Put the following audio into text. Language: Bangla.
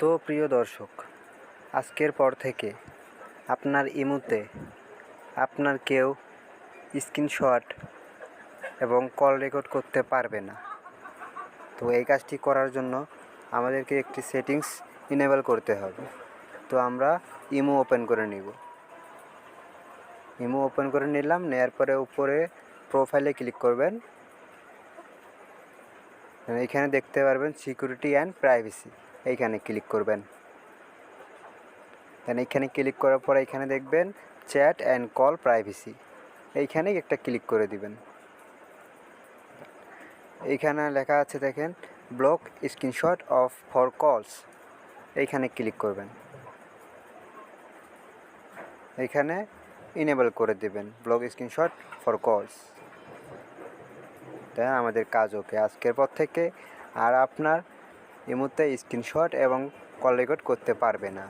তো প্রিয় দর্শক, আজকের পর থেকে আপনার ইমুতে আপনার কেউ স্ক্রিনশট এবং কল রেকর্ড করতে পারবে না। তো এই কাজটি করার জন্য আমাদেরকে একটি সেটিংস ইনেবল করতে হবে। তো আমরা ইমো ওপেন করে নিব। ইমো ওপেন করে নিলাম নেওয়ার পরে উপরে প্রোফাইলে ক্লিক করবেন। এইখানে দেখতে পারবেন সিকিউরিটি অ্যান্ড প্রাইভেসি এইখানে ক্লিক করবেন। দেন এইখানে ক্লিক করার পর এখানে দেখবেন চ্যাট অ্যান্ড কল প্রাইভেসি। এইখানেই একটা ক্লিক করে দিবেন। এইখানে লেখা আছে দেখেন, ব্লক স্ক্রিনশট অফ ফর কলস। এইখানে ক্লিক করবেন। এইখানে ইনেবল করে দিবেন, ব্লক স্ক্রিনশট ফর কলস। তাই আমাদের কাজ ওকে আজকের পর থেকে আর আপনার এই মুহূর্তে স্ক্রিনশট এবং কল রেকর্ড করতে পারবে না।